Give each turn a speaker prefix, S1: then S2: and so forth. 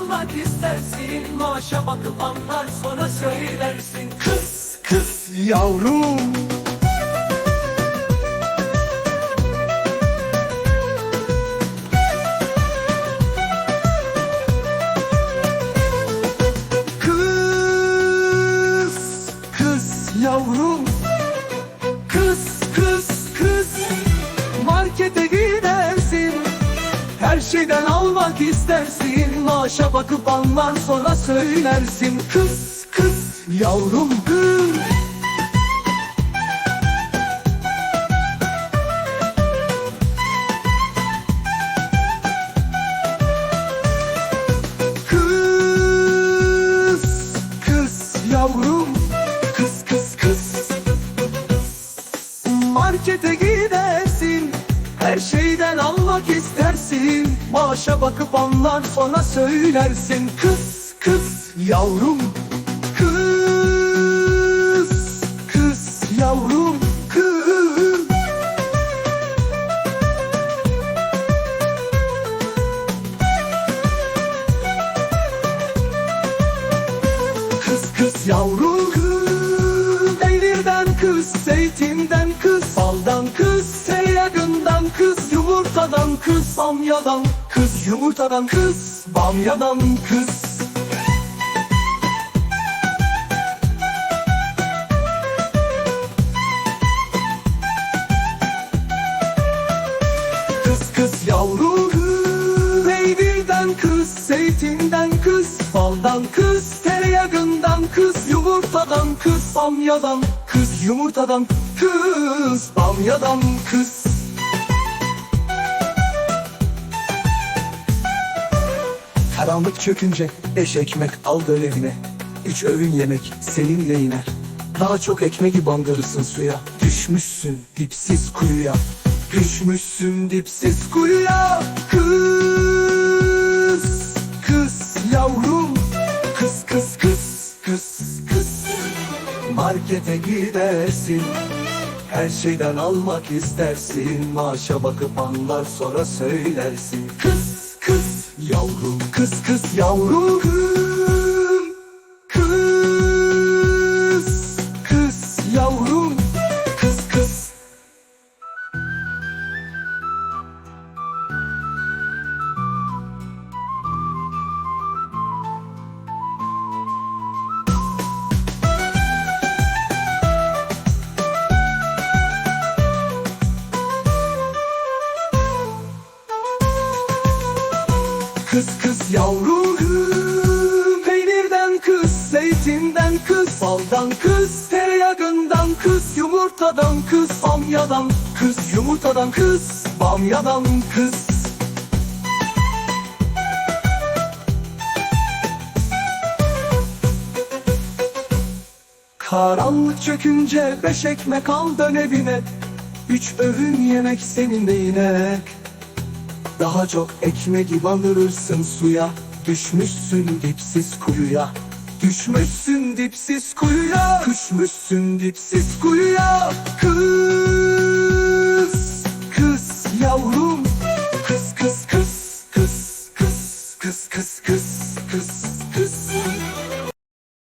S1: almak istersin Maaşa bakıp anlar sonra söylersin. Kız kız
S2: Yavrum Maaşa bakıp anlar sonra söylersin. Kız, kız yavrum kız. Kız, yavrum. Kız, kız, kız. Markete gidersin Her şeyden almak istersin. Maaşa bakıp anlar sonra söylersin. Kız, kız yavrum Kız, kız yavrum Kız. Kız kız yavrum kız. Peynirden kız, zeytinden kız. Baldan kız, kız, bamyadan kız Yumurtadan kız, bamyadan kız. Kız kız yavrum kız Peynirden kız, zeytinden kız Baldan kız, tereyağından kız Yumurtadan kız, bamyadan kız Yumurtadan kız, bamyadan kız Karanlık çökünce beş ekmek al evine. Üç öğün yemek seninle iner Daha çok ekmeği bandırırsın suya. Düşmüşsün dipsiz kuyuya. Düşmüşsün dipsiz kuyuya. Kız, kız yavrum. Kız, kız, kız, kız, kız. Markete gidersin. Her şeyden almak istersin. Maaşa bakıp anlar sonra söylersin. Kız Kız kız yavrum Kız kız yavrum Peynirden kız, zeytinden kız. Baldan kız, tereyağından kız. Yumurtadan kız, bamyadan kız. Yumurtadan kız, bamyadan kız. Karanlık çökünce beş ekmek al dön evine. Üç öğün yemek seninle yine daha çok ekmeği bandırırsın suya. Düşmüşsün dipsiz kuyuya. Düşmüşsün dipsiz kuyuya. Düşmüşsün dipsiz kuyuya. Kız, kız yavrum